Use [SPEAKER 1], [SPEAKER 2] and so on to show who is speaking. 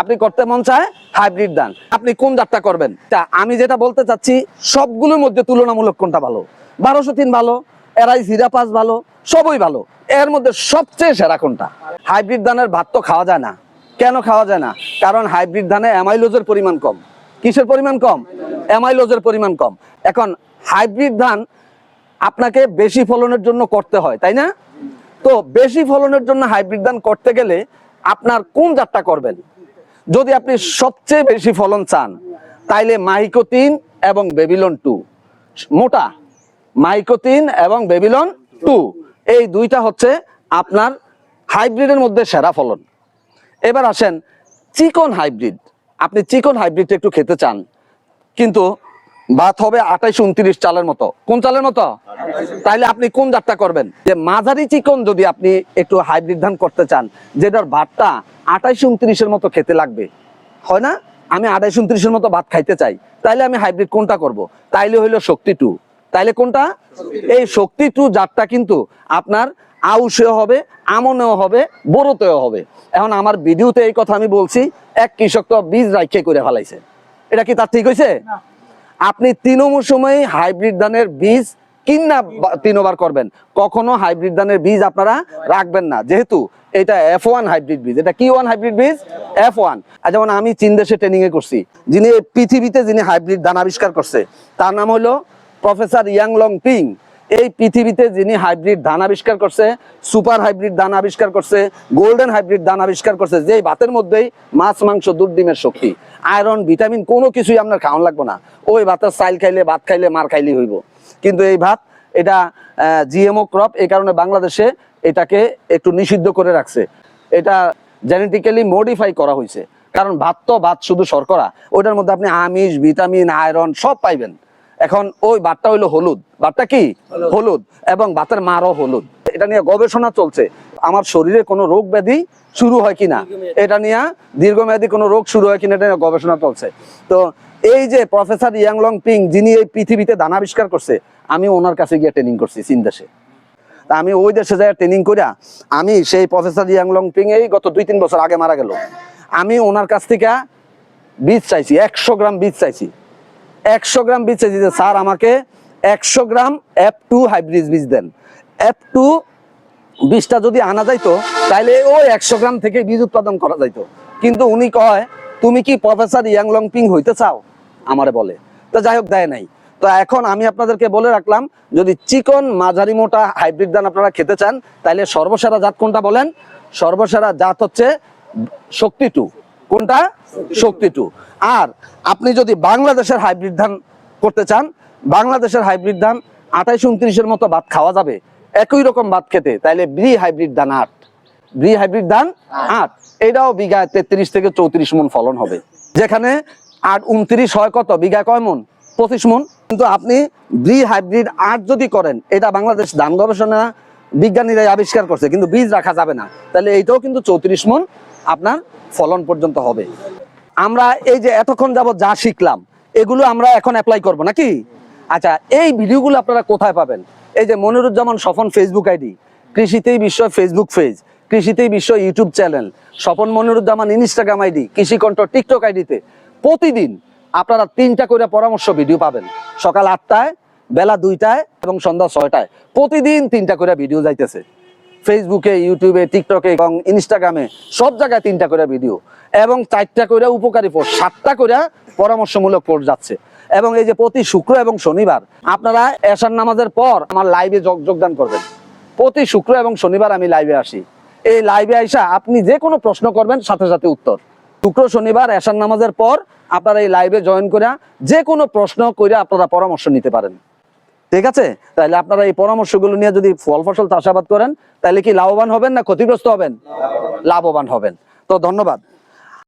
[SPEAKER 1] আপনি করতে মন চায় হাইব্রিড ধান। আপনি কোন জাতটা করবেন? তা আমি যেটা বলতে চাচ্ছি, সবগুলোর মধ্যে তুলনামূলক কোনটা ভালো? বারোশো তিন ভালো, এরাই জিরা পাঁচ ভালো, সবই ভালো। এর মধ্যে সবচেয়ে সেরা কোনটা? হাইব্রিড ধানের ভাত তো খাওয়া যায় না। কেন খাওয়া যায় না? কারণ হাইব্রিড ধানে অ্যামাইলোজের পরিমাণ কম। কিসের পরিমাণ কম? অ্যামাইলোজের পরিমাণ কম। এখন হাইব্রিড ধান আপনাকে বেশি ফলনের জন্য করতে হয়, তাই না? তো বেশি ফলনের জন্য হাইব্রিড ধান করতে গেলে আপনার কোন জাতটা করবেন? যদি আপনি সবচেয়ে বেশি ফলন চান, তাইলে মাইকো তিন এবং বেবিলন টু। মোটা মাইকো তিন এবং বেবিলন টু। এই দুইটা হচ্ছে আপনার হাইব্রিডের মধ্যে সেরা ফলন। এবার আসেন চিকন হাইব্রিড। আপনি চিকন হাইব্রিডটা একটু খেতে চান, কিন্তু ভাত হবে আঠাইশ উনত্রিশ চালের মতো। কোন চালের মতো? তাইলে আপনি কোন জাতটা করবেন? যে মাঝারি চিকন যদি আপনি একটু হাইব্রিড ধান করতে চান, যেটার ভাতটা আঠাইশ উনত্রিশের মতো খেতে লাগবে। হয় না? আমি আঠাইশ উনত্রিশের মতো ভাত খাইতে চাই, তাইলে আমি হাইব্রিড কোনটা করব? তাইলে হইল শক্তি টু। তাইলে কোনটা? এই শক্তি টু জাতটা কিন্তু আপনার আউশেও হবে, আমনেও হবে, বড়তেও হবে। এখন আমার ভিডিওতে এই কথা আমি বলছি, এক কৃষক তো বীজ রাখে করে ফেলাইছে। এটা কি তার ঠিক হয়েছে আপনি তিন মৌসুমে হাইব্রিড ধানের বীজ কিনা তিন তিনবার করবেন। কখনো হাইব্রিড ধানের বীজ আপনারা রাখবেন না। যেহেতু এটা এফ ওয়ান হাইব্রিড বীজ। এটা কি ওয়ান হাইব্রিড বীজ? এফ ওয়ান যেমন আমি চীন দেশে ট্রেনিং এ করছি। যিনি পৃথিবীতে যিনি হাইব্রিড ধান আবিষ্কার করছে, তার নাম হলো প্রফেসর ইয়াং লং পিং। এই পৃথিবীতে যিনি হাইব্রিড ধান আবিষ্কার করছে, সুপার হাইব্রিড ধান আবিষ্কার করছে, গোল্ডেন হাইব্রিড ধান আবিষ্কার করছে যে ভাতের মধ্যেই মাছ, মাংস, দুধ, ডিমের শক্তি, আয়রন, ভিটামিন কোনো কিছুই আপনার খাওয়ান লাগবে না। ওই ভাতের চাইল খাইলে, ভাত খাইলে, মার খাইলে হইব। কিন্তু এই ভাত, এটা জিএমও ক্রপ এই কারণে বাংলাদেশে এটাকে একটু নিষিদ্ধ করে রাখছে। এটা জেনেটিক্যালি মডিফাই করা হয়েছে কারণ ভাত তো ভাত, শুধু শর্করা। ওইটার মধ্যে আপনি আমিষ, ভিটামিন, আয়রন সব পাইবেন। এখন ওই ভাতটা হইল হলুদ। ভাতটা কি? হলুদ। এবং ভাতের মারও হলুদ। এটা নিয়ে গবেষণা চলছে। আমার শরীরে কোনো রোগ ব্যাধি শুরু হয় কিনা এটা নিয়ে দীর্ঘমেয়াদী কোনো রোগ শুরু হয় কিনা এটা নিয়ে গবেষণা চলছে। তো এই যে প্রফেসর ইয়াংলং পিং যিনি এই পৃথিবীতে দানা আবিষ্কার করছে আমি ওনার কাছে গিয়ে ট্রেনিং করছি চীন দেশে। তা আমি ওই দেশে যাই ট্রেনিং করিয়া আমি সেই প্রফেসর ইয়াংলং পিং এই গত দুই তিন বছর আগে মারা গেল। আমি ওনার কাছ থেকে বীজ চাইছি একশো গ্রাম বীজ চাইছি। একশো গ্রাম বীজ চাইছি স্যার, আমাকে একশো গ্রাম এফ টু হাইব্রিড বীজ দেন। এফ টু বীজটা যদি আনা যাইতো তাহলে ওই একশো গ্রাম থেকে বীজ উৎপাদন করা যাইতো। কিন্তু উনি কয়, তুমি কি প্রফেসর ইয়াংলং পিং হইতে চাও? আমারে বলে। তো যাই হোক, দেয় নাই। তো এখন আমি আপনাদেরকে বলে রাখলাম, যদি চিকন, মাঝারি, মোটা হাইব্রিড ধান আপনারা খেতে চান তাহলে সর্বসেরা জাত কোনটা বলেন? সর্বসেরা জাত হচ্ছে শক্তি টু কোনটা? শক্তি টু আর আপনি যদি বাংলাদেশের হাইব্রিড ধান করতে চান, বাংলাদেশের হাইব্রিড ধান আঠাইশ উনত্রিশের মতো ভাত খাওয়া যাবে। একই রকম ভাত খেতে, তাইলে ব্রি হাইব্রিড ধান আট। ব্রি হাইব্রিড ধান আট। এটাও বিঘায় তেত্রিশ থেকে চৌত্রিশ মন ফলন হবে। যেখানে আট উনত্রিশ হয় কত? বিঘা কয় মন? পঁচিশ মন। কিন্তু আপনি ব্রি হাইব্রিড আট যদি করেন, এটা বাংলাদেশ ধান গবেষণা বিজ্ঞানীরাই আবিষ্কার করছে, কিন্তু বীজ রাখা যাবে না। তাহলে এইটাও কিন্তু চৌত্রিশ মন আপনার ফলন পর্যন্ত হবে। আমরা এই যে এতক্ষণ যাবত যা শিখলাম, এগুলো আমরা এখন অ্যাপ্লাই করব নাকি? আচ্ছা এই ভিডিওগুলো আপনারা কোথায় পাবেন? এই যে Moniruzzaman Swapan Facebook ID, Krishitei Bishwa Facebook page Krishitei Bishwa YouTube channel Swapan Moniruzzaman Instagram ID, Krishikantha TikTok আইডিতে প্রতিদিন আপনারা তিনটা করে পরামর্শ ভিডিও পাবেন। সকাল আটটায়, বেলা দুইটায় এবং সন্ধ্যা ছয়টায়। প্রতিদিন তিনটা করে ভিডিও যাইতেছে। ফেসবুকে ইউটিউবে টিকটকে এবং ইনস্টাগ্রামে সব জায়গায় তিনটা করে ভিডিও এবং চারটা করে উপকারী পোস্ট সাতটা করে পরামর্শমূলক পোস্ট যাচ্ছে। এবং এই যে প্রতি শুক্র এবং শনিবার আপনারা এশার নামাজের পর আমার লাইভে যোগদান করবেন। প্রতি শুক্র এবং শনিবার আমি লাইভে আসি। এই লাইভে আইসা আপনি যে কোনো প্রশ্ন করবেন, সাথে সাথে উত্তর। শুক্র, শনিবার, এশার নামাজের পর আপনারা এই লাইভে জয়েন করে যে কোনো প্রশ্ন করে আপনারা পরামর্শ নিতে পারেন। ঠিক আছে? তাহলে আপনারা এই পরামর্শগুলো নিয়ে যদি ফল ফসল চাষাবাদ করেন তাহলে কি লাভবান হবেন না ক্ষতিগ্রস্ত হবেন? লাভবান হবেন। তো ধন্যবাদ।